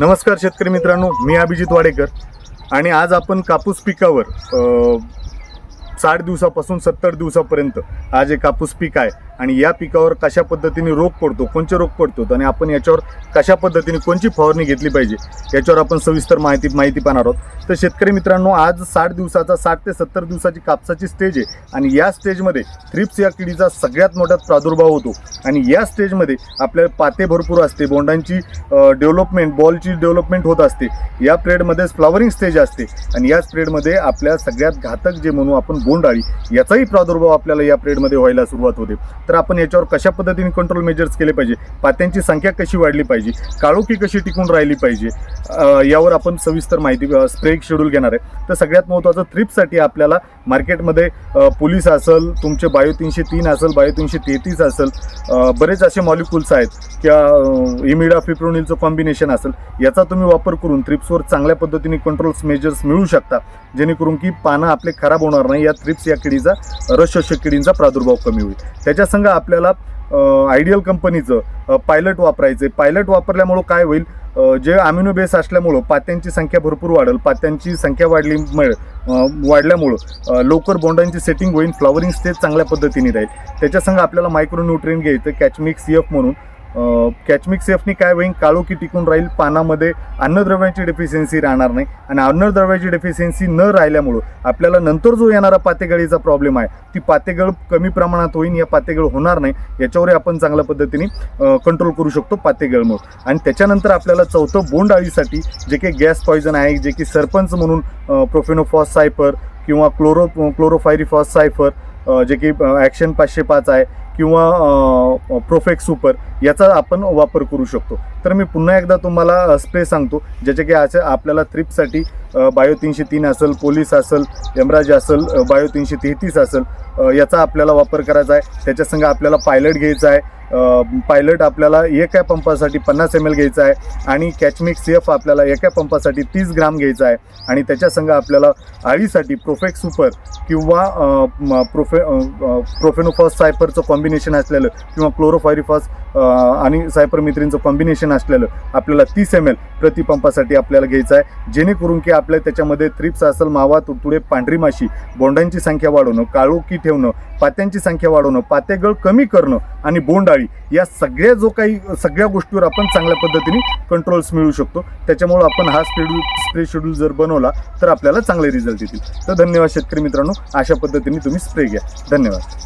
नमस्कार शेतकरी मित्रांनो मी अभिजित वाडेकर आणि आज आपण कापूस पिकावर साठ दिवसापासून सत्तर दिवसापर्यंत आज हे कापूस पीक आहे. आणि या पिकावर कशा पद्धतीने रोग पडतो कोणचे रोग पडतो आणि आपण याच्यावर कशा पद्धतीने कोणची फवारणी घेतली पाहिजे याच्यावर आपण सविस्तर माहिती माहिती पाहणार आहोत. तर शेतकरी मित्रांनो आज साठ दिवसाचा साठ ते सत्तर दिवसाची कापसाची स्टेज आहे आणि या स्टेजमध्ये थ्रिप्स या किडीचा सगळ्यात मोठा प्रादुर्भाव होतो. आणि या स्टेजमध्ये आपल्या पाते भरपूर असते बोंडांची डेव्हलपमेंट बॉलची डेव्हलपमेंट होत असते. या पिरियडमध्येच फ्लॉवरिंग स्टेज असते आणि या पिरियडमध्ये आपल्या सगळ्यात घातक जे म्हणू आपण बोंडाळी याचाही प्रादुर्भाव आपल्याला या पिरियडमध्ये व्हायला सुरुवात होते. तर आपण याच्यावर कशा पद्धतीने कंट्रोल मेजर्स केले पाहिजे? पात्यांची संख्या कशी वाढली पाहिजे? काळोखी कशी टिकून राहिली पाहिजे? यावर आपण सविस्तर माहिती स्प्रे शेड्यूल घेणार आहे. तर सगळ्यात महत्त्वाचं थ्रिपसाठी आपल्याला मार्केटमध्ये पोलीस असेल तुमचे बायो तीनशे तीन असेल बायो तीनशे तेहतीस असेल बरेच असे मॉलिक्युल्स आहेत किंवा इमिडा फिप्रोनिलचं कॉम्बिनेशन असेल याचा तुम्ही वापर करून थ्रिप्सवर चांगल्या पद्धतीने कंट्रोल्स मेजर्स मिळू शकता. जेणेकरून की पानं आपले खराब होणार नाही या थ्रिप्स या किडीचा रसशोषक किडींचा प्रादुर्भाव कमी होईल. त्याच्या संग आपल्याला आयडियल कंपनीचं पायलट वापरायचं पायलट वापरल्यामुळं काय होईल? जे अमिनो बेस असल्यामुळं पात्यांची संख्या भरपूर वाढेल. पात्यांची संख्या वाढली वाढल्यामुळं लोकर लवकर बोंडांची सेटिंग होईल. फ्लॉवरिंग स्टेज चांगल्या पद्धतीने राहील. त्याच्यासंग आपल्याला आपल्याला मायक्रोन्यूट्रिएंट घ्यायचं कॅचमिक्स एफ म्हणून. कॅचमिक सेफनी काय होईल काळोखी टिकून राहील? पानामध्ये अन्नद्रव्यांची डेफिशियन्सी राहणार नाही. आणि अन्नद्रव्याची डेफिशियन्सी न राहिल्यामुळं आपल्याला नंतर जो येणारा पातेगळीचा प्रॉब्लेम आहे ती पातेगळ कमी प्रमाणात होईल या पातेगळ होणार नाही. याच्यावरही आपण चांगल्या पद्धतीने कंट्रोल करू शकतो पातेगळमुळं. आणि त्याच्यानंतर आपल्याला चौथं बोंडअळीसाठी जे काही गॅस पॉयझन आहे जे की सरपंच म्हणून प्रोफेनोफॉस सायफर किंवा क्लोरो क्लोरोफायरीफॉस सायफर जे की ॲक्शन पाचशे पाच आहे किंवा प्रोफेक्स सुपर याचा आपण वापर करू शकतो. तर मी पुन्हा एकदा तुम्हाला स्प्रे सांगतो ज्याचे की असं आपल्याला थ्रिपसाठी बायो तीनशे तीन असेल पोलीस असेल यमराज असेल बायो तीनशे तेहतीस असेल याचा आपल्याला वापर करायचा आहे. त्याच्यासंग आपल्याला पायलट घ्यायचा आहे. पायलट आपल्याला एका पंपासाठी पन्नास एम एल घ्यायचा आहे आणि कॅचमिक एफ आपल्याला एका पंपासाठी तीस ग्राम घ्यायचा आहे. आणि त्याच्या संग आपल्याला आळीसाठी प्रोफेक्स सुपर किंवा प्रोफे प्रोफेनोफॉस सायपरचं कॉम्बिनेशन असलेलं किंवा क्लोरोफायरिफॉस आणि सायपरमित्रीनचं कॉम्बिनेशन असलेलं आपल्याला तीस एम एल प्रतिपंपासाठी आपल्याला घ्यायचं आहे. जेणेकरून की आपल्या त्याच्यामध्ये थ्रिप्स असेल मावा तुडतुडे पांढरी माशी बोंडांची संख्या वाढवणं काळोखी ठेवणं पात्यांची संख्या वाढवणं पातेगळ कमी करणं आणि बोंडाळी या सगळ्या जो काही सगळ्या गोष्टीवर आपण चांगल्या पद्धतीने कंट्रोल्स मिळू शकतो. त्याच्यामुळं आपण हा स्पेड्यूल स्प्रे शेड्यूल जर बनवला तर आपल्याला चांगले रिझल्ट येतील. तर धन्यवाद शेतकरी मित्रांनो. अशा पद्धतीने तुम्ही स्प्रे घ्या. धन्यवाद.